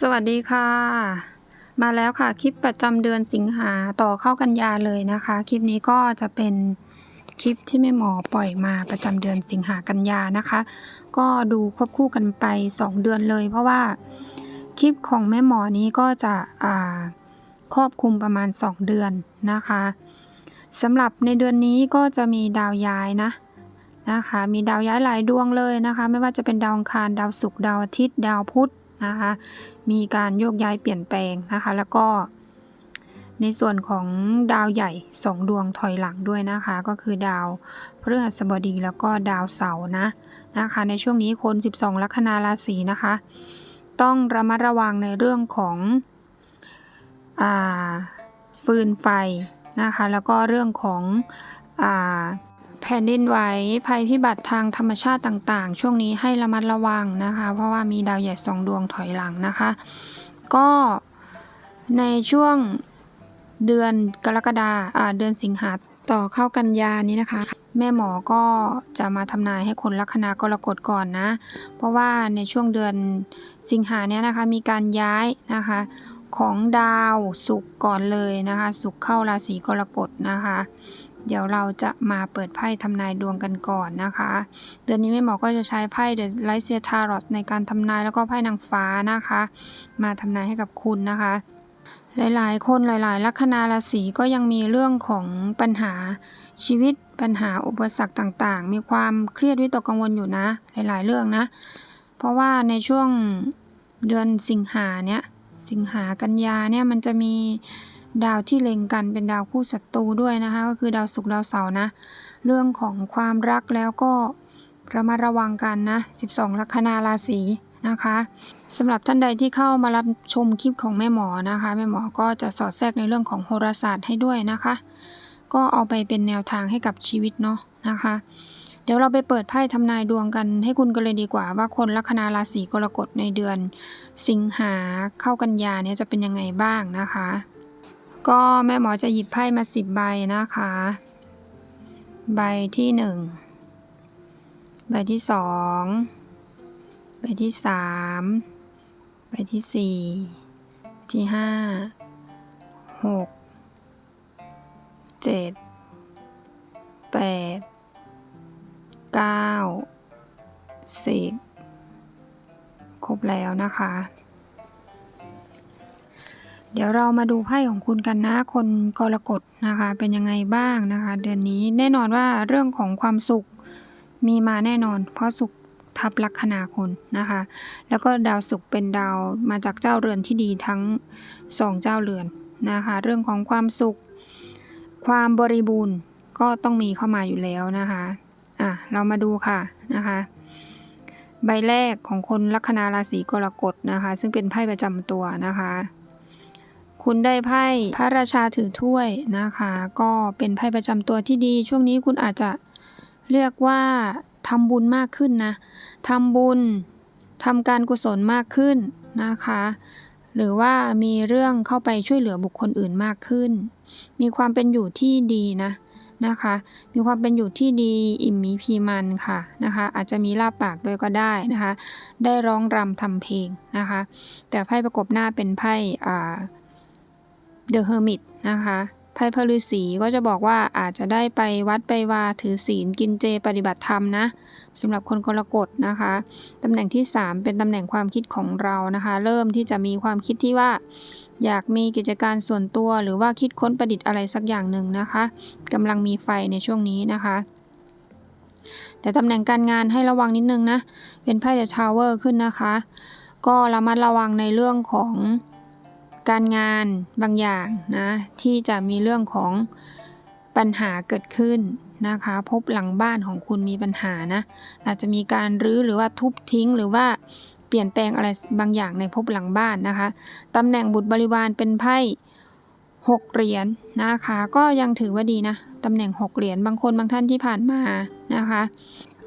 สวัสดีค่ะ มาแล้วค่ะคลิปประจำเดือนสิงหาต่อเข้ากันยาเลยนะคะ คลิปนี้ก็จะเป็นคลิปที่แม่หมอปล่อยมาประจำเดือนสิงหากันยานะคะ ก็ดูควบคู่กันไป 2 เดือนเลย เพราะว่าคลิปของแม่หมอนี้ก็จะครอบคลุมประมาณ 2 เดือนนะคะสำหรับในเดือนนี้ก็จะมีดาวย้ายนะนะคะ มีดาวย้ายหลายดวงเลยนะคะ ไม่ว่าจะเป็นดาวอังคารดาวศุกร์ดาวอาทิตย์ ดาวพุธ นะคะ มีการโยกย้ายเปลี่ยนแปลงนะคะ แล้วก็ ในส่วนของดาวใหญ่ 2 ดวงถอยหลังด้วยนะคะ ก็คือดาวพฤหัสบดีแล้วก็ดาวเสาร์นะนะคะ ในช่วงนี้คน 12 ลัคนาราศีนะคะ ต้องระมัดระวังในเรื่องของอฟืนไฟนะคะ แล้วก็เรื่องของอ แผ่นดินไหวภัยพิบัติทางธรรมชาติต่างๆ ช่วงนี้ให้ระมัดระวังนะคะ เพราะว่ามีดาวใหญ่สองดวงถอยหลังนะคะ ก็ในช่วงเดือนกรกฎาอ่าเดือนสิงหาต่อเข้ากันยานี้นะคะ แม่หมอก็จะมาทำนายให้คนลัคนากรกฎก่อนนะ เพราะว่าในช่วงเดือนสิงหาเนี้ยนะคะมีการย้ายนะคะของดาวศุกร์ก่อนเลยนะคะศุกร์เข้าราศีกรกฎนะคะ เดี๋ยวเราจะมาเปิดไพ่ทำนายดวงกันก่อนนะคะ เดือนนี้แม่หมอก็จะใช้ไพ่ The Light Seer Tarot ในการทำนายแล้วก็ไพ่นางฟ้านะคะ มาทำนายให้กับคุณนะคะ หลายๆ คนหลายๆลัคนาราศีก็ยังมีเรื่องของปัญหาชีวิตปัญหาอุปสรรคต่างๆ มีความเครียดวิตกกังวลอยู่นะ หลายๆ เรื่องนะ เพราะว่าในช่วงเดือนสิงหาเนี่ยสิงหากันยาเนี่ยมันจะมี ดาวที่เล็งกันเป็นดาวคู่ศัตรูด้วยนะคะ ก็คือดาวศุกร์ดาวเสาร์นะ เรื่องของความรักแล้วก็ระมัดระวังกันนะ 12 ลัคนาราศีนะคะสำหรับท่านใดที่เข้ามารับชมคลิปของแม่หมอนะคะ แม่หมอก็จะสอดแทรกในเรื่องของโหราศาสตร์ให้ด้วยนะคะ ก็เอาไปเป็นแนวทางให้กับชีวิตเนาะนะคะ เดี๋ยวเราไปเปิดไพ่ทำนายดวงกันให้คุณกันเลยดีกว่า ว่าคนลัคนาราศีกรกฎในเดือน สิงหาเข้ากันยาเนี่ยจะเป็นยังไงบ้างนะคะ ก็แม่หมอจะหยิบไพ่มาสิบใบนะคะ ใบที่หนึ่งใบที่สองใบที่สามใบที่สี่ที่ห้าหกเจ็ดแปดเก้าสิบครบแล้วนะคะ เดี๋ยวเรามาดูไพ่ของคุณกันนะ คนกรกฎนะคะ เป็นยังไงบ้างนะคะ เดือนนี้แน่นอนว่าเรื่องของความสุขมีมาแน่นอน เพราะสุขทับลัคนาคนนะคะ แล้วก็ดาวศุกร์เป็นดาวมาจากเจ้าเรือนที่ดีทั้งสองเจ้าเรือนนะคะ เรื่องของความสุข ความบริบูรณ์ก็ต้องมีเข้ามาอยู่แล้วนะคะอะเรามาดูค่ะนะคะใบแรกของคนลัคนาราศีกรกฎนะคะ ซึ่งเป็นไพ่ประจำตัวนะคะ คุณได้ไพ่พระราชาถือถ้วยนะคะ ก็เป็นไพ่ประจำตัวที่ดี ช่วงนี้คุณอาจจะเรียกว่าทำบุญมากขึ้นนะทำบุญทำการกุศลมากขึ้นนะคะ หรือว่ามีเรื่องเข้าไปช่วยเหลือบุคคลอื่นมากขึ้น มีความเป็นอยู่ที่ดีนะนะคะ มีความเป็นอยู่ที่ดีอิ่มมีพีมันค่ะนะคะ อาจจะมีลาบปากด้วยก็ได้นะคะ ได้ร้องรำทำเพลงนะคะ แต่ไพ่ประกบหน้าเป็นไพ่อ่า The Hermit นะคะไพ่พฤษีก็จะบอกว่าอาจจะได้ไปวัดไปวาถือศีลกินเจปฏิบัติธรรมนะสำหรับคนกรกฎนะคะตำแหน่งที่ 3 เป็นตำแหน่งความคิดของเรานะคะ เริ่มที่จะมีความคิดที่ว่า อยากมีกิจการส่วนตัว หรือว่าคิดค้นประดิษฐ์อะไรสักอย่างหนึ่งนะคะกำลังมีไฟในช่วงนี้นะคะแต่ตำแหน่งการงานให้ระวังนิดนึงนะ เป็นไพ่เดอะทาวเวอร์ขึ้นนะคะ ก็ระมัดระวังในเรื่องของ การงานบางอย่างนะที่จะมีเรื่องของปัญหาเกิดขึ้นนะคะ พบหลังบ้านของคุณมีปัญหานะ อาจจะมีการรื้อหรือว่าทุบทิ้งหรือว่าเปลี่ยนแปลงอะไรบางอย่างในพบหลังบ้านนะคะตำแหน่งบุตรบริวารเป็นไพ่หกเหรียญนะคะ ก็ยังถือว่าดีนะตำแหน่งหกเหรียญบางคนบางท่านที่ผ่านมานะคะ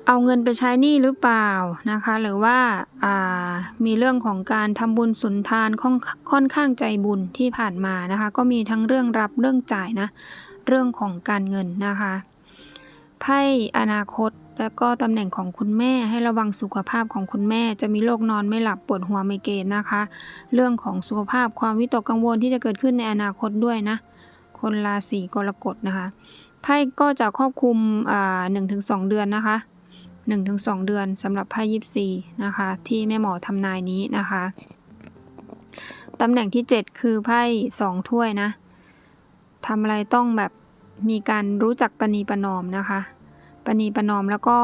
เอาเงินไปใช้หนี้หรือเปล่านะคะ หรือว่ามีเรื่องของการทำบุญสุนทานค่อนค่อนข้างใจบุญที่ผ่านมานะคะ ก็มีทั้งเรื่องรับเรื่องจ่ายนะเรื่องของการเงินนะคะไพ่อนาคตแล้วก็ตำแหน่งของคุณแม่ให้ระวังสุขภาพของคุณแม่ จะมีโรคนอนไม่หลับปวดหัวไมเกรนนะคะ เรื่องของสุขภาพความวิตกกังวลที่จะเกิดขึ้นในอนาคตด้วยนะ คนราศีกรกฎนะคะไพ่ก็จะครอบคลุมหนึ่งถึงสองเดือนนะคะ หนึ่งถึงสองเดือนสำหรับไพ่ยิปซีนะคะ ที่แม่หมอทำนายนี้นะคะตำแหน่งที่ 7 คือไพ่สองถ้วยนะทำอะไรต้องแบบมีการรู้จักประนีประนอมนะคะประนีประนอมแล้วก็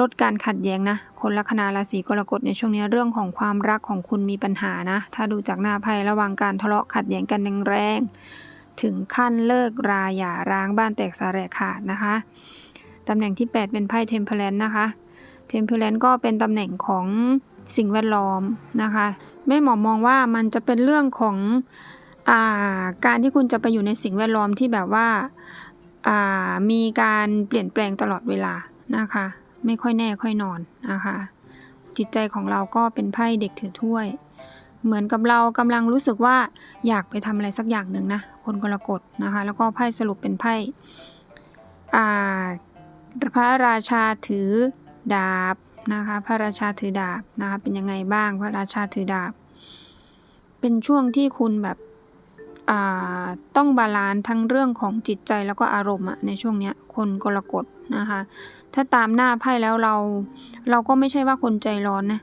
ลดการขัดแย้งนะ คนลัคนาราศีกรกฎในช่วงนี้เรื่องของความรักของคุณมีปัญหานะ ถ้าดูจากหน้าไพ่ระวังการทะเลาะขัดแย้งกันแรงๆถึงขั้นเลิกราหย่าร้างบ้านแตกสาแหรกขาดนะคะ ตำแหน่งที่ 8 เป็นไพ่เทมเพลนนะคะเทมเพลนก็เป็นตำแหน่งของสิ่งแวดล้อมนะคะแม่หมอมองว่ามันจะเป็นเรื่องของอาการที่คุณจะไปอยู่ในสิ่งแวดล้อมที่แบบว่าามีการเปลี่ยนแปลงตลอดเวลานะคะ ไม่ค่อยแน่ค่อยนอนนะคะ จิตใจของเราก็เป็นไพ่เด็กถือถ้วย เหมือนกับเรากำลังรู้สึกว่าอยากไปทำอะไรสักอย่างหนึ่งนะคนกรกฎนะคะ แล้วก็ไพ่สรุปเป็นไพ่ พระราชาถือดาบนะคะพระราชาถือดาบนะคะเป็นยังไงบ้างพระราชาถือดาบ เป็นช่วงที่คุณแบบต้องบาลานซ์ทั้งเรื่องของจิตใจแล้วก็อารมณ์อะในช่วงเนี้ยคนกรกฎนะคะถ้าตามหน้าไพ่แล้วเราเราก็ไม่ใช่ว่าคนใจร้อนนะ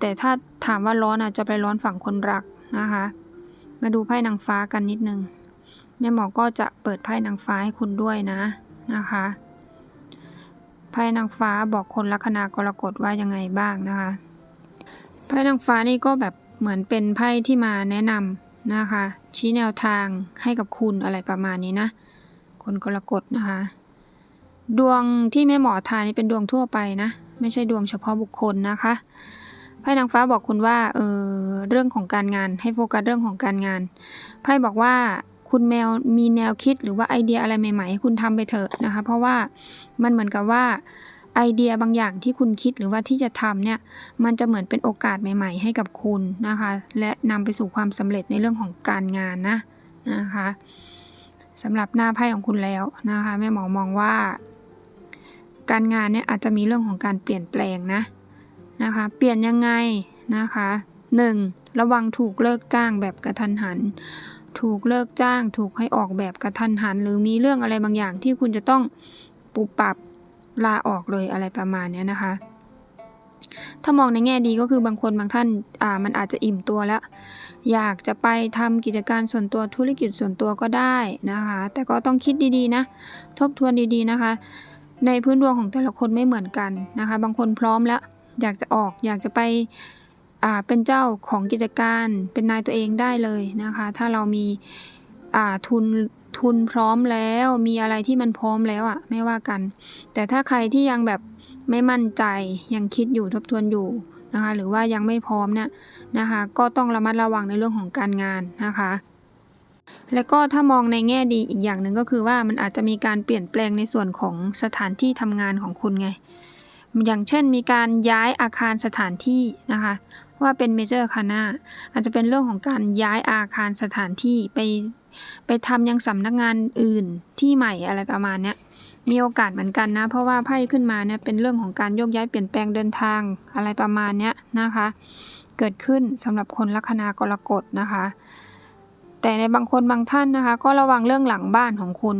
แต่ถ้าถามว่าร้อนอาจจะไปร้อนฝั่งคนรักนะคะมาดูไพ่นางฟ้ากันนิดนึงแม่หมอก็จะเปิดไพ่นางฟ้าให้คุณด้วยนะนะคะ ไพ่นางฟ้าบอกคนลัคนากรกฎว่ายังไงบ้างนะคะ ไพ่นางฟ้านี่ก็แบบเหมือนเป็นไพ่ที่มาแนะนำนะคะ ชี้แนวทางให้กับคุณอะไรประมาณนี้นะ คนกรกฎนะคะ ดวงที่แม่หมอทานนี่เป็นดวงทั่วไปนะ ไม่ใช่ดวงเฉพาะบุคคลนะคะไพ่นางฟ้าบอกคุณว่าเออเรื่องของการงานให้โฟกัสเรื่องของการงานไพ่บอกว่า คุณแมวมีแนวคิดหรือว่าไอเดียอะไรใหม่ๆให้คุณทำไปเถอะนะคะ เพราะว่ามันเหมือนกับว่าไอเดียบางอย่างที่คุณคิดหรือว่าที่จะทำเนี่ย มันจะเหมือนเป็นโอกาสใหม่ ๆ ให้กับคุณนะคะ และนำไปสู่ความสำเร็จในเรื่องของการงานนะนะคะสำหรับหน้าไพ่ของคุณแล้วนะคะแม่หมอมองว่า การงานเนี่ยอาจจะมีเรื่องของการเปลี่ยนแปลงนะนะคะ เปลี่ยนยังไงนะคะ 1. ระวังถูกเลิกจ้างแบบกระทันหัน ถูกเลิกจ้าง ถูกให้ออกแบบกระทันหัน หรือมีเรื่องอะไรบางอย่างที่คุณจะต้องปุบปรับลาออกเลยอะไรประมาณนี้นะคะ ถ้ามองในแง่ดีก็คือบางคนบางท่านอ่ามันอาจจะอิ่มตัวแล้ว อยากจะไปทำกิจการส่วนตัวธุรกิจส่วนตัวก็ได้นะคะ แต่ก็ต้องคิดดีๆนะ ทบทวนดีๆนะคะ ในพื้นดวงของแต่ละคนไม่เหมือนกันนะคะ บางคนพร้อมแล้ว อยากจะออกอยากจะไป เป็นเจ้าของกิจการเป็นนายตัวเองได้เลยนะคะ ถ้าเรามีอ่าทุนทุนพร้อมแล้วมีอะไรที่มันพร้อมแล้วอะ่ะไม่ว่ากัน แต่ถ้าใครที่ยังแบบไม่มั่นใจยังคิดอยู่ทบทวนอยู่นะคะหรือว่ายังไม่พร้อมเนี่ยนะคะก็ต้องระมัดระวังในเรื่องของการงานนะคะ แล้วก็ถ้ามองในแง่ดีอีกอย่างหนึ่งก็คือว่ามันอาจจะมีการเปลี่ยนแปลงในส่วนของสถานที่ทำงานของคุณไง อย่างเช่นมีการย้ายอาคารสถานที่นะคะ ว่าเป็นเมเจอร์คานาอาจจะเป็นเรื่องของการย้ายอาคารสถานที่ไปไปทำยังสำนักงานอื่นที่ใหม่อะไรประมาณเนี้ยมีโอกาสเหมือนกันนะ เพราะว่าไพ่ขึ้นมาเนี่ยเป็นเรื่องของการโยกย้ายเปลี่ยนแปลงเดินทางอะไรประมาณเนี้ยนะคะ เกิดขึ้นสำหรับคนลัคนากรกฎนะคะ แต่ในบางคนบางท่านนะคะ ก็ระวังเรื่องหลังบ้านของคุณ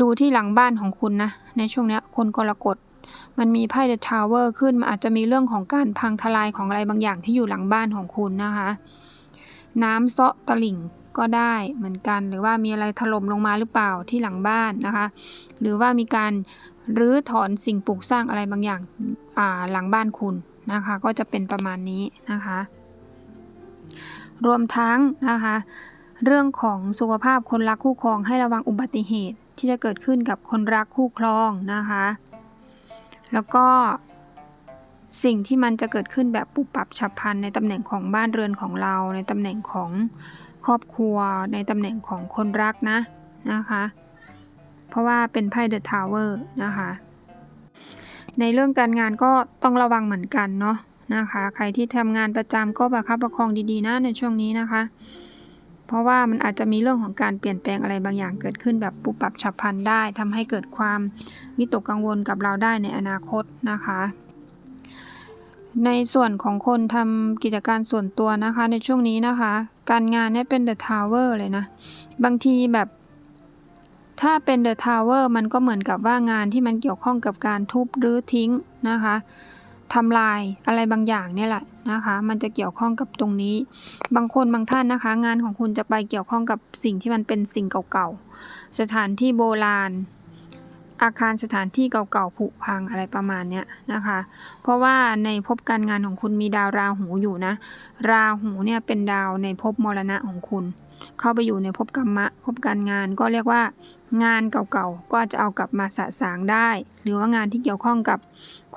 ดูที่หลังบ้านของคุณนะในช่วงนี้คนกรกฎ มันมีไพ่เดอะทาวเวอร์ขึ้นมันอาจจะมีเรื่องของการพังทลายของอะไรบางอย่างที่อยู่หลังบ้านของคุณนะคะ น้ำเซาะตลิ่งก็ได้เหมือนกัน หรือว่ามีอะไรถล่มลงมาหรือเปล่าที่หลังบ้านนะคะ หรือว่ามีการรื้อถอนสิ่งปลูกสร้างอะไรบางอย่างอ่าหลังบ้านคุณนะคะ ก็จะเป็นประมาณนี้นะคะ รวมทั้งนะคะ เรื่องของสุขภาพคนรักคู่ครองให้ระวังอุบัติเหตุที่จะเกิดขึ้นกับคนรักคู่ครองนะคะ แล้วก็สิ่งที่มันจะเกิดขึ้นแบบปุบปับฉับพลันในตำแหน่งของบ้านเรือนของเรา ในตำแหน่งของครอบครัว ในตำแหน่งของคนรักนะนะคะ เพราะว่าเป็นไพ่เดอะทาวเวอร์นะคะ ในเรื่องการงานก็ต้องระวังเหมือนกันเนาะนะคะ ใครที่ทำงานประจำก็ประคับประคองดีๆนะในช่วงนี้นะคะ เพราะว่ามันอาจจะมีเรื่องของการเปลี่ยนแปลงอะไรบางอย่างเกิดขึ้นแบบปุบปับฉับพลันได้ทำให้เกิดความวิตกกังวลกับเราได้ในอนาคตนะคะ ในส่วนของคนทำกิจการส่วนตัวนะคะ ในช่วงนี้นะคะ การงานเนี่ยเป็น The Tower เลยนะ บางทีแบบถ้าเป็น The Tower มันก็เหมือนกับว่างานที่มันเกี่ยวข้องกับการทุบหรือทิ้งนะคะ ทำลายอะไรบางอย่างเนี่ยแหละนะคะ มันจะเกี่ยวข้องกับตรงนี้ บางคนบางท่านนะคะ งานของคุณจะไปเกี่ยวข้องกับสิ่งที่มันเป็นสิ่งเก่าๆ สถานที่โบราณ อาคารสถานที่เก่าๆผุพังอะไรประมาณเนี้ยนะคะ เพราะว่าในภพการงานของคุณมีดาวราหูอยู่นะ ราหูเนี่ยเป็นดาวในภพมรณะของคุณ เข้าไปอยู่ในภพกรรมะภพการงานก็เรียกว่า งานเก่าๆ ก็จะเอากลับมาสะสางได้ หรือว่างานที่เกี่ยวข้องกับ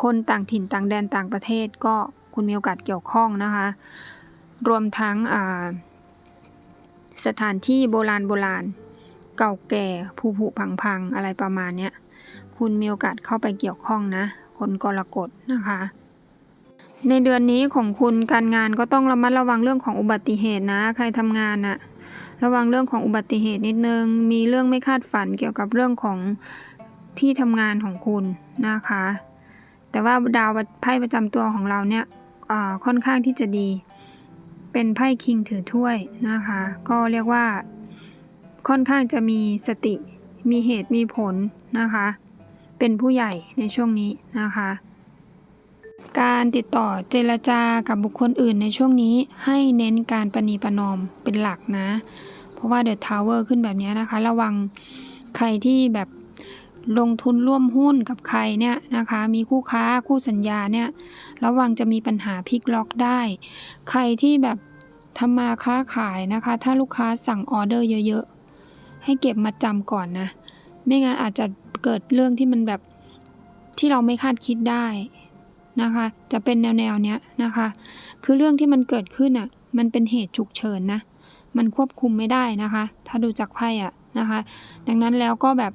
คนต่างถิ่นต่างแดนต่างประเทศ ก็คุณมีโอกาสเกี่ยวข้องนะคะ รวมทั้งสถานที่โบราณโบราณ เก่าแก่ผุผุพังพังอะไรประมาณเนี้ยคุณมีโอกาสเข้าไปเกี่ยวข้องนะ คนกรกฎนะคะ ในเดือนนี้ของคุณการงานก็ต้องระมัดระวังเรื่องของอุบัติเหตุนะ ใครทำงานน่ะ ระวังเรื่องของอุบัติเหตุนิดนึง มีเรื่องไม่คาดฝันเกี่ยวกับเรื่องของที่ทำงานของคุณนะคะ แต่ว่าดาวไพ่ประจำตัวของเราเนี่ยอ่าค่อนข้างที่จะดี เป็นไพ่คิงถือถ้วยนะคะ ก็เรียกว่าค่อนข้างจะมีสติ มีเหตุมีผลนะคะ เป็นผู้ใหญ่ในช่วงนี้นะคะ การติดต่อเจรจากับบุคคลอื่นในช่วงนี้ให้เน้นการประนีประนอมเป็นหลักนะ เพราะว่าเดอะทาวเวอร์ขึ้นแบบนี้นะคะ ระวังใครที่แบบลงทุนร่วมหุ้นกับใครเนี่ยนะคะ มีคู่ค้าคู่สัญญาเนี่ย ระวังจะมีปัญหาพลิกล็อกได้ ใครที่แบบทำมาค้าขายนะคะ ถ้าลูกค้าสั่งออเดอร์เยอะๆ ให้เก็บมาจำก่อนนะ ไม่งั้นอาจจะเกิดเรื่องที่มันแบบที่เราไม่คาดคิดได้ นะคะ จะเป็นแนวแนวเนี้ยนะคะ คือเรื่องที่มันเกิดขึ้นอะ มันเป็นเหตุฉุกเฉินนะ มันควบคุมไม่ได้นะคะ ถ้าดูจากไพ่อะนะคะ ดังนั้นแล้วก็แบบ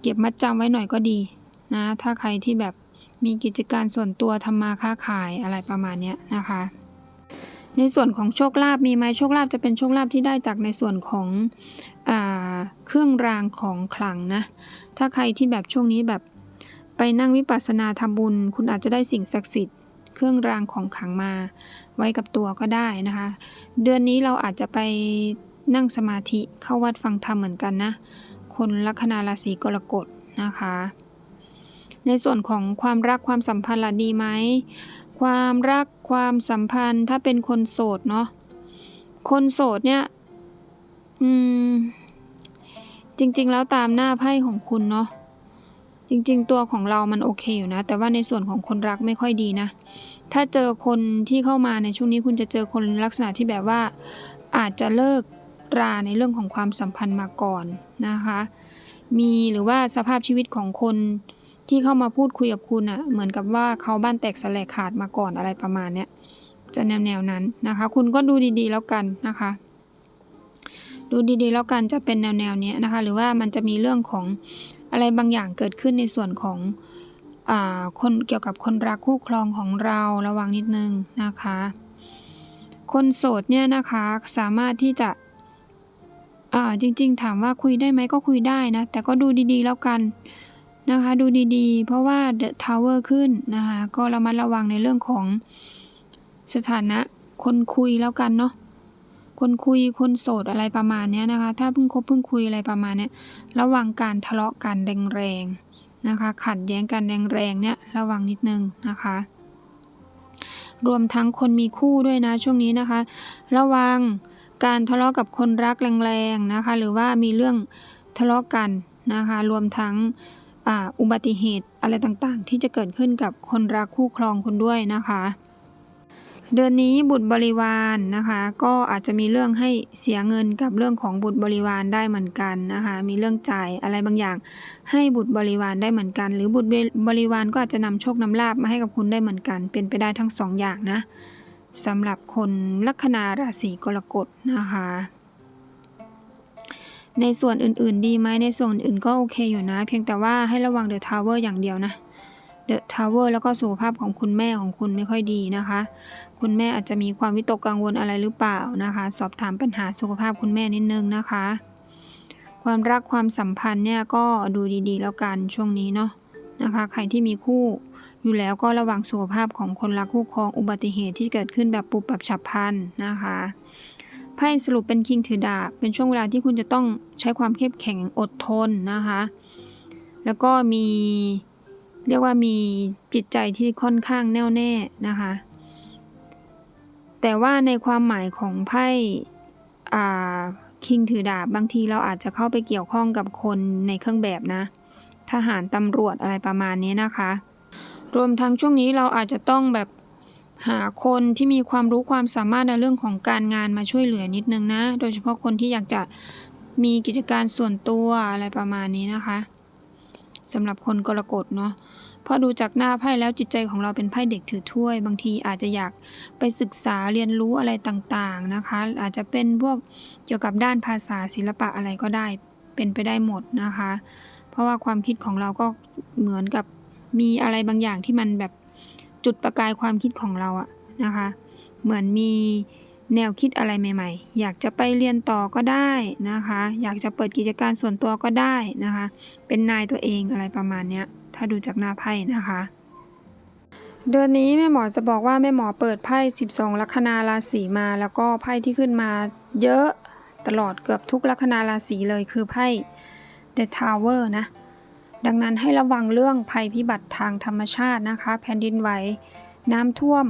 เก็บมัดจำไว้หน่อยก็ดีนะ ถ้าใครที่แบบมีกิจการส่วนตัวทำมาค้าขายอะไรประมาณเนี้ยนะคะ ในส่วนของโชคลาภมีไหมโชคลาภจะเป็นโชคลาภที่ได้จากในส่วนของอเครื่องรางของขลังนะ ถ้าใครที่แบบช่วงนี้แบบ ไปนั่งวิปัสสนาทำบุญ คุณอาจจะได้สิ่งศักดิ์สิทธิ์เครื่องรางของขลังมา ไว้กับตัวก็ได้นะคะ เดือนนี้เราอาจจะไปนั่งสมาธิเข้าวัดฟังธรรมเหมือนกันนะ คนลัคนาราศีกรกฎนะคะ ในส่วนของความรักความสัมพันธ์ละดีไหม ความรักความสัมพันธ์ถ้าเป็นคนโสดเนาะ คนโสดเนี่ย อืม จริง ๆ แล้วตามหน้าไพ่ของคุณเนาะ จริงๆ ตัวของเรามันโอเคอยู่นะ แต่ว่าในส่วนของคนรักไม่ค่อยดีนะ ถ้าเจอคนที่เข้ามาในช่วงนี้คุณจะเจอคนลักษณะที่แบบว่า อาจจะเลิกราในเรื่องของความสัมพันธ์มาก่อนนะคะ มีหรือว่าสภาพชีวิตของคนที่เข้ามาพูดคุยกับคุณอะ่ะ เหมือนกับว่าเขาบ้านแตกสลายขาดมาก่อนอะไรประมาณเนี้ย จะแนวแนวๆนั้นนะคะ คุณก็ดูดีๆ แล้วกันนะคะ ดูดีๆ แล้วกันจะเป็นแนวแนวๆนี้นะคะ หรือว่ามันจะมีเรื่องของ อะไรบางอย่างเกิดขึ้นในส่วนของอคนเกี่ยวกับคนรักคู่ครองของเราระวังนิดนึงนะคะ คนโสดเนี่ยนะคะสามารถที่จะจริงๆ ถามว่าคุยได้ไหมก็คุยได้นะ แต่ก็ดูดีๆแล้วกันนะคะ ดูดีๆ เพราะว่า The Tower ขึ้นนะคะ ก็ระมัดระวังในเรื่องของสถานะคนคุยแล้วกันเนาะ คนคุยคนโสดอะไรประมาณนี้นะคะ ถ้าเพิ่งคบเพิ่งคุยอะไรประมาณนี้ระวังการทะเลาะกันแรงๆนะคะ ขัดแย้งกันแรงๆเนี่ยระวังนิดนึงนะคะ รวมทั้งคนมีคู่ด้วยนะช่วงนี้นะคะ ระวังการทะเลาะกับคนรักแรงๆนะคะ หรือว่ามีเรื่องทะเลาะกันนะคะ รวมทั้งอ,อุบัติเหตุอะไรต่างๆ ที่จะเกิดขึ้นกับคนรักคู่ครองคุณด้วยนะคะ เดือนนี้บุตรบริวารนะคะ ก็อาจจะมีเรื่องให้เสียเงินกับเรื่องของบุตรบริวารได้เหมือนกันนะคะ มีเรื่องจ่ายอะไรบางอย่างให้บุตรบริวารได้เหมือนกัน หรือบุตรบริวารก็อาจจะนำโชคนำลาบมาให้กับคุณได้เหมือนกัน เป็นไปได้ทั้งสองอย่างนะสำหรับคนลัคนาราศีกรกฎนะคะ ในส่วนอื่น ๆ ดีไหมในส่วนอื่นก็โอเคอยู่นะ เพียงแต่ว่าให้ระวังเดอะทาวเวอร์อย่างเดียวนะเดอะทาวเวอร์แล้วก็สุขภาพของคุณแม่ของคุณไม่ค่อยดีนะคะ คุณแม่อาจจะมีความวิตกกังวลอะไรหรือเปล่านะคะ สอบถามปัญหาสุขภาพคุณแม่นิดนึงนะคะ ความรักความสัมพันธ์เนี่ยก็ดูดีๆ แล้วกันช่วงนี้เนาะนะคะ ใครที่มีคู่อยู่แล้วก็ระวังสุขภาพของคนรักคู่ครองอุบัติเหตุที่เกิดขึ้นแบบปุบปับฉับพลันนะคะไพ่สรุปเป็นคิงถือดาบเป็นช่วงเวลาที่คุณจะต้องใช้ความเข้มแข็งอดทนนะคะ แล้วก็มีเรียกว่ามีจิตใจที่ค่อนข้างแน่วแน่นะคะ แต่ว่าในความหมายของไพ่คิงถือดาบบางทีเราอาจจะเข้าไปเกี่ยวข้องกับคนในเครื่องแบบนะ ทหารตำรวจอะไรประมาณนี้นะคะ รวมทั้งช่วงนี้เราอาจจะต้องแบบหาคนที่มีความรู้ความสามารถในเรื่องของการงานมาช่วยเหลือนิดนึงนะ โดยเฉพาะคนที่อยากจะมีกิจการส่วนตัวอะไรประมาณนี้นะคะสำหรับคนกรกฎเนาะ เพราะดูจากหน้าไพ่แล้วจิตใจของเราเป็นไพ่เด็กถือถ้วย บางทีอาจจะอยากไปศึกษาเรียนรู้อะไรต่างๆนะคะ อาจจะเป็นพวกเกี่ยวกับด้านภาษาศิลปะอะไรก็ได้เป็นไปได้หมดนะคะ เพราะว่าความคิดของเราก็เหมือนกับมีอะไรบางอย่างที่มันแบบจุดประกายความคิดของเราอะนะคะ เหมือนมีแนวคิดอะไรใหม่ ๆ อยากจะไปเรียนต่อก็ได้นะคะ อยากจะเปิดกิจการส่วนตัวก็ได้นะคะ เป็นนายตัวเองอะไรประมาณเนี้ย ถ้าดูจากหน้าไพ่นะคะ เดือนนี้แม่หมอจะบอกว่าแม่หมอเปิดไพ่ 12 ลัคนาราศีมาแล้วก็ไพ่ที่ขึ้นมาเยอะตลอดเกือบทุกลัคนาราศีเลยคือไพ่ The Tower นะ ดังนั้นให้ระวังเรื่องภัยพิบัติทางธรรมชาตินะคะ แผ่นดินไหว น้ำท่วม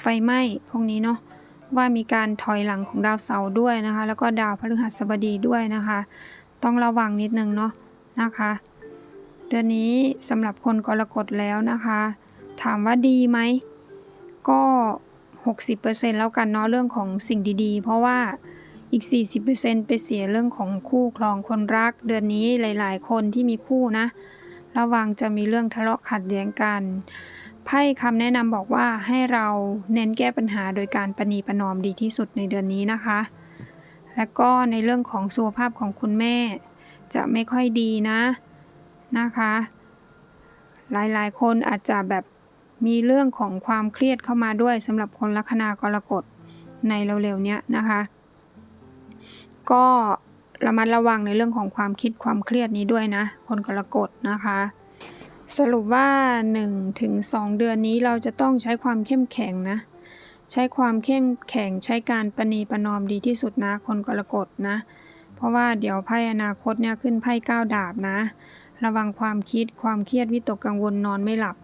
ไฟไหม้ พวกนี้เนาะ ว่ามีการถอยหลังของดาวเสาร์ด้วยนะคะ แล้วก็ดาวพฤหัสบดีด้วยนะคะ ต้องระวังนิดนึงเนาะนะคะ เดือนนี้สำหรับคนกรกฎแล้วนะคะ ถามว่าดีไหม ก็ 60%แล้วกันเนาะเรื่องของสิ่งดีๆ เพราะว่าอีก 40%ไปเสียเรื่องของคู่ครองคนรัก เดือนนี้หลาย ๆ คนที่มีคู่นะ ระวังจะมีเรื่องทะเลาะขัดแย้งกันไพ่คำแนะนำบอกว่าให้เราเน้นแก้ปัญหาโดยการประนีประนอมดีที่สุดในเดือนนี้นะคะ และก็ในเรื่องของสุขภาพของคุณแม่ จะไม่ค่อยดีนะ นะคะ หลายๆ คนอาจจะแบบมีเรื่องของความเครียดเข้ามาด้วยสำหรับคนลัคนากรกฎในเร็วๆเนี้ยนะคะ ก็ระมัดระวังในเรื่องของความคิดความเครียดนี้ด้วยนะ คนกรกฎนะคะ สรุปว่า1ถึง2เดือนนี้เราจะต้องใช้ความเข้มแข็งนะ ใช้ความเข้มแข็งใช้การประนีประนอมดีที่สุดนะ คนกรกฎนะ เพราะว่าเดี๋ยวไพ่อนาคตเนี่ยขึ้นไพ่ก้าวดาบนะ ระวังความคิดความเครียดวิตกกังวลนอนไม่หลับ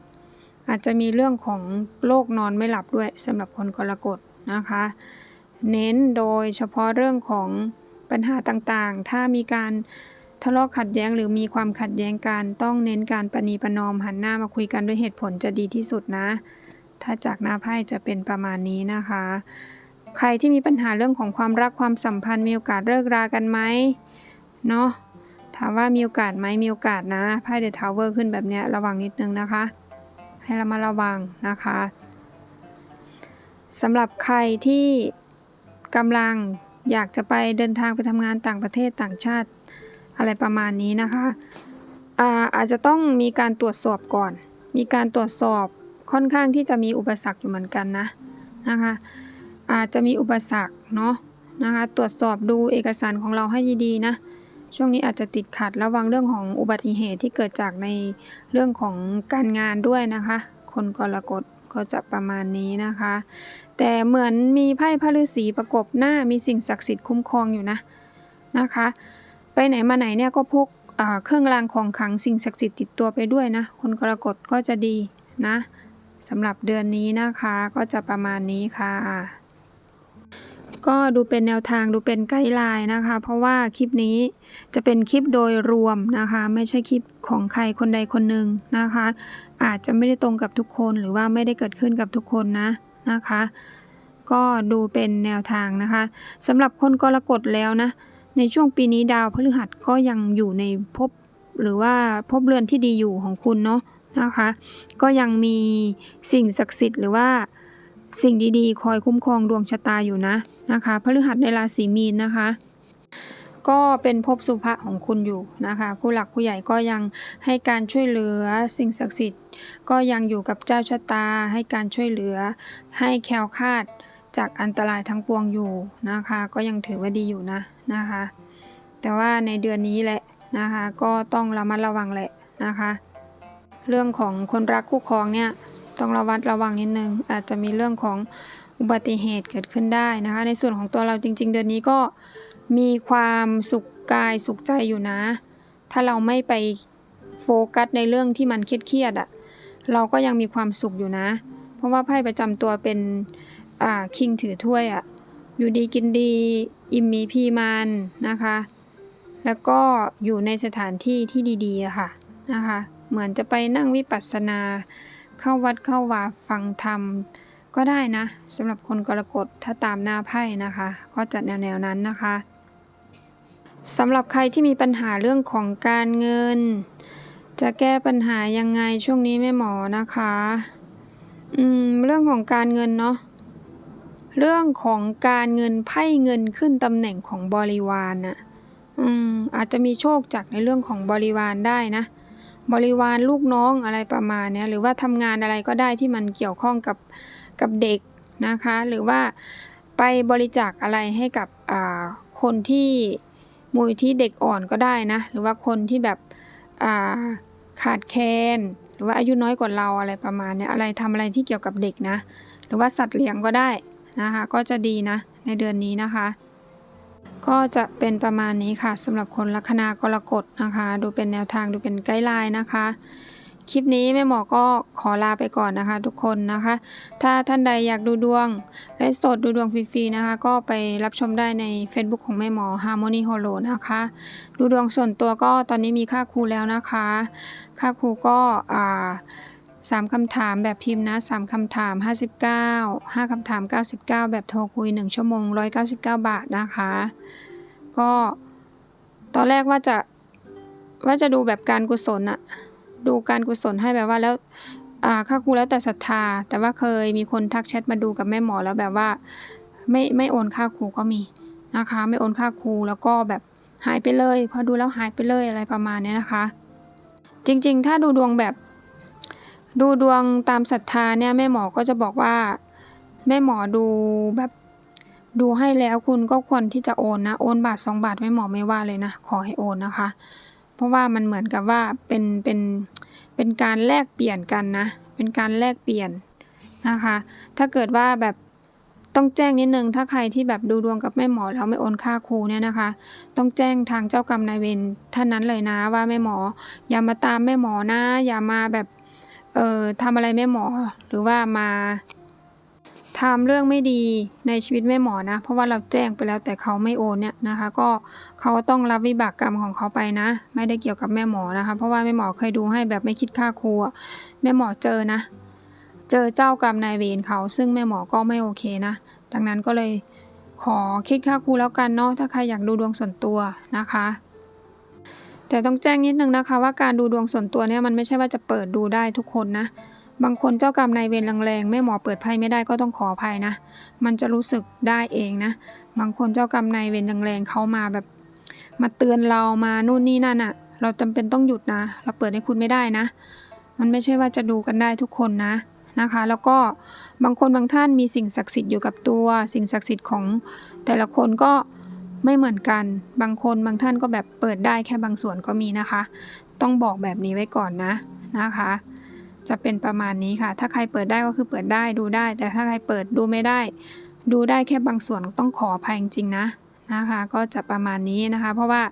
อาจจะมีเรื่องของโรคนอนไม่หลับด้วยสำหรับคนกรกฎนะคะ เน้นโดยเฉพาะเรื่องของปัญหาต่างๆ ถ้ามีการทะเลาะขัดแย้งหรือมีความขัดแย้งกันต้องเน้นการประนีประนอมหันหน้ามาคุยกันด้วยเหตุผลจะดีที่สุดนะ ถ้าจากหน้าไพ่จะเป็นประมาณนี้นะคะ ใครที่มีปัญหาเรื่องของความรักความสัมพันธ์มีโอกาสเลิกรากันไหมเนาะ ถามว่ามีโอกาสไหมมีโอกาสนะไพ่เดอะทาวเวอร์ขึ้นแบบเนี้ยระวังนิดนึงนะคะ ให้เรามาระวังนะคะสำหรับใครที่กำลังอยากจะไปเดินทางไปทำงานต่างประเทศต่างชาติอะไรประมาณนี้นะคะอาอาจจะต้องมีการตรวจสอบก่อน มีการตรวจสอบค่อนข้างที่จะมีอุปสรรคอยู่เหมือนกันนะนะคะ อาจจะมีอุปสรรคเนาะนะคะ ตรวจสอบดูเอกสารของเราให้ดีๆนะ ช่วงนี้อาจจะติดขัดระวังเรื่องของอุบัติเหตุที่เกิดจากในเรื่องของการงานด้วยนะคะ คนกรกฎก็จะประมาณนี้นะคะ แต่เหมือนมีไพ่พระฤาษีประกบหน้ามีสิ่งศักดิ์สิทธิ์คุ้มครองอยู่นะนะคะ ไปไหนมาไหนเนี่ยก็พกเครื่องรางของขลังสิ่งศักดิ์สิทธิ์ติดตัวไปด้วยนะ คนกรกฎก็จะดีนะสำหรับเดือนนี้นะคะก็จะประมาณนี้ค่ะ ก็ดูเป็นแนวทางดูเป็นไกด์ไลน์นะคะ เพราะว่าคลิปนี้จะเป็นคลิปโดยรวมนะคะ ไม่ใช่คลิปของใครคนใดคนหนึ่งนะคะ อาจจะไม่ได้ตรงกับทุกคนหรือว่าไม่ได้เกิดขึ้นกับทุกคนนะนะคะ ก็ดูเป็นแนวทางนะคะสำหรับคนกรกฎแล้วนะ ในช่วงปีนี้ดาวพฤหัสก็ยังอยู่ในภพหรือว่าภพเรือนที่ดีอยู่ของคุณเนาะนะคะ ก็ยังมีสิ่งศักดิ์สิทธิ์หรือว่า สิ่งดีๆ คอยคุ้มครองดวงชะตาอยู่นะนะคะพฤหัสในราศีมีนนะคะก็เป็นภพสุภะของคุณอยู่นะคะ ผู้หลักผู้ใหญ่ก็ยังให้การช่วยเหลือสิ่งศักดิ์สิทธิ์ ก็ยังอยู่กับเจ้าชะตา ให้การช่วยเหลือ ให้แคล้วคลาดจากอันตรายทั้งปวงอยู่นะคะ ก็ยังถือว่าดีอยู่นะนะคะ แต่ว่าในเดือนนี้แหละนะคะ ก็ต้องระมัดระวังแหละนะคะ เรื่องของคนรักคู่ครองเนี่ย ต้องระวัดระวังนิดนึง อาจจะมีเรื่องของอุบัติเหตุเกิดขึ้นได้นะคะ ในส่วนของตัวเราจริง ๆ เดือนนี้ก็มีความสุขกายสุขใจอยู่นะ ถ้าเราไม่ไปโฟกัสในเรื่องที่มันเครียดๆอะ่ะเราก็ยังมีความสุขอยู่นะ เพราะว่าไพ่ประจำตัวเป็นอ่าคิงถือถ้วยอะ่ะอยู่ดีกินดี อิ่มมีพีมันนะคะ แล้วก็อยู่ในสถานที่ที่ดีๆค่ะนะคะ เหมือนจะไปนั่งวิปัสสนา เข้าวัดเข้าวาฟังธรรม ก็ได้นะสำหรับคนกรกฎถ้าตามหน้าไพ่นะคะ ก็จะแนวๆนั้นนะคะสำหรับใครที่มีปัญหาเรื่องของการเงิน จะแก้ปัญหายังไงช่วงนี้แม่หมอนะคะอืมเรื่องของการเงินเนาะเรื่องของการเงินไพ่เงินขึ้นตำแหน่งของบริวารน่ะอืมอาจจะมีโชคจากในเรื่องของบริวารได้นะ บริวารลูกน้องอะไรประมาณนี้หรือว่าทำงานอะไรก็ได้ที่มันเกี่ยวข้องกับกับเด็กนะคะ หรือว่าไปบริจาคอะไรให้กับคนที่มูลที่เด็กอ่อนก็ได้นะ หรือว่าคนที่แบบขาดแคลนหรือว่าอายุน้อยกว่าเราอะไรประมาณนี้อะไรทำอะไรที่เกี่ยวกับเด็กนะ หรือว่าสัตว์เลี้ยงก็ได้นะคะ ก็จะดีนะในเดือนนี้นะคะ ก็จะเป็นประมาณนี้ค่ะสำหรับคนลัคนากรกฎนะคะ ดูเป็นแนวทางดูเป็นไกด์ไลน์นะคะ คลิปนี้แม่หมอก็ขอลาไปก่อนนะคะ ทุกคนนะคะ ถ้าท่านใดอยากดูดวงและสดดูดวงฟรีๆนะคะ ก็ไปรับชมได้ใน Facebook ของแม่หมอ Harmony Holo นะคะ ดูดวงส่วนตัวก็ตอนนี้มีค่าครูแล้วนะคะ ค่าครูก็อ่า สามคำถามแบบพิมพ์นะสามคำถาม59 5คำถาม99แบบโทรคุย1ชั่วโมง199บาทนะคะ ก็ตอนแรกว่าจะว่าจะดูแบบการกุศลอะดูการกุศลให้แบบว่าแล้วอ่าค่าครูแล้วแต่ศรัทธา แต่ว่าเคยมีคนทักแชทมาดูกับแม่หมอแล้วแบบว่า ไม่ไม่โอนค่าครูก็มีนะคะ ไม่โอนค่าครูแล้วก็แบบหายไปเลย พอดูแล้วหายไปเลยอะไรประมาณเนี้ยนะคะ จริงๆ ถ้าดูดวงแบบ ดูดวงตามศรัทธาเนี่ยแม่หมอก็จะบอกว่า แม่หมอดูแบบดูให้แล้วคุณก็ควรที่จะโอนนะ โอนบาทสองบาทแม่หมอไม่ว่าเลยนะ ขอให้โอนนะคะ เพราะว่ามันเหมือนกับว่าเป็นเป็นเป็นการแลกเปลี่ยนกันนะ เป็นการแลกเปลี่ยนนะคะ ถ้าเกิดว่าแบบต้องแจ้งนิดนึง ถ้าใครที่แบบดูดวงกับแม่หมอแล้วไม่โอนค่าครูเนี่ยนะคะ ต้องแจ้งทางเจ้ากรรมนายเวรท่านนั้นเลยนะว่าแม่หมอ อย่ามาตามแม่หมอนะ อย่ามาแบบ เอ่อทำอะไรแม่หมอ หรือว่ามาทำเรื่องไม่ดีในชีวิตแม่หมอนะ เพราะว่าเราแจ้งไปแล้วแต่เขาไม่โอนเนี่ยนะคะ ก็เขาต้องรับวิบากกรรมของเขาไปนะ ไม่ได้เกี่ยวกับแม่หมอนะคะ เพราะว่าแม่หมอเคยดูให้แบบไม่คิดค่าครูแม่หมอเจอนะ เจอเจ้ากรรมนายเวรเขา ซึ่งแม่หมอก็ไม่โอเคนะ ดังนั้นก็เลยขอคิดค่าครูแล้วกันเนาะถ้าใครอยากดูดวงส่วนตัวนะคะ แต่ต้องแจ้งนิดนึงนะคะว่าการดูดวงส่วนตัวเนี่ยมันไม่ใช่ว่าจะเปิดดูได้ทุกคนนะ บางคนเจ้ากรรมนายเวรแรงๆแม่หมอเปิดไพ่ไม่ได้ก็ต้องขออภัยนะ มันจะรู้สึกได้เองนะ บางคนเจ้ากรรมนายเวรแรงๆเขามาแบบ มาเตือนเรามานู่นนี่นั่นอะเราจำเป็นต้องหยุดนะ เราเปิดให้คุณไม่ได้นะ มันไม่ใช่ว่าจะดูกันได้ทุกคนนะนะคะ แล้วก็บางคนบางท่านมีสิ่งศักดิ์สิทธิ์อยู่กับตัว สิ่งศักดิ์สิทธิ์ของแต่ละคนก็ ไม่เหมือนกัน บางคนบางท่านก็แบบเปิดได้แค่บางส่วนก็มีนะคะ ต้องบอกแบบนี้ไว้ก่อนนะนะคะ จะเป็นประมาณนี้ค่ะ ถ้าใครเปิดได้ก็คือเปิดได้ดูได้ แต่ถ้าใครเปิดดูไม่ได้ ดูได้แค่บางส่วนต้องขออภัยจริงๆนะนะคะ ก็จะประมาณนี้นะคะ เพราะว่า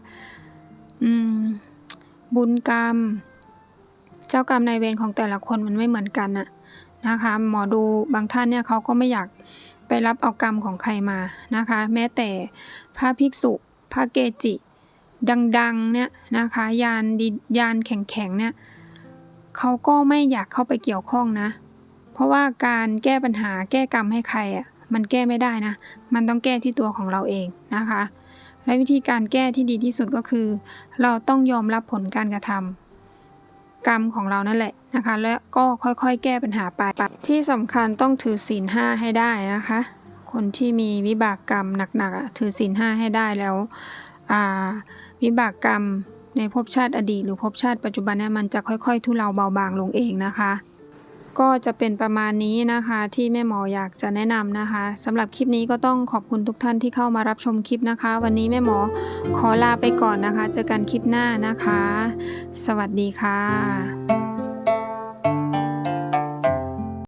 อืมบุญกรรม เจ้ากรรมนายเวรของแต่ละคนมันไม่เหมือนกันน่ะนะคะหมอดูบางท่านเนี่ยเขาก็ไม่อยากไปรับเอากรรมของใครมานะคะ แม้แต่ พระภิกษุ พระเกจิ ดังๆเนี่ยนะคะยานดียานแข็งๆเนี่ยเขาก็ไม่อยากเข้าไปเกี่ยวข้องนะ เพราะว่าการแก้ปัญหาแก้กรรมให้ใครอะมันแก้ไม่ได้นะ มันต้องแก้ที่ตัวของเราเองนะคะ และวิธีการแก้ที่ดีที่สุดก็คือ เราต้องยอมรับผลการกระทำกรรมของเรานั่นแหละนะคะ แล้วก็ค่อยๆ แก้ปัญหาไป ที่สำคัญต้องถือศีลห้าให้ได้นะคะ คนที่มีวิบากกรรมหนักๆถือศีลห้าให้ได้แล้ววิบากกรรมในภพชาติอดีต หรือภพชาติปัจจุบันเนี่ยมันจะค่อยๆ ทุเลาเบาบางลงเองนะคะ ก็จะเป็นประมาณนี้นะคะที่แม่หมออยากจะแนะนำนะคะสำหรับคลิปนี้ก็ต้องขอบคุณทุกท่านที่เข้ามารับชมคลิปนะคะ วันนี้แม่หมอขอลาไปก่อนนะคะ เจอกันคลิปหน้านะคะ สวัสดีค่ะ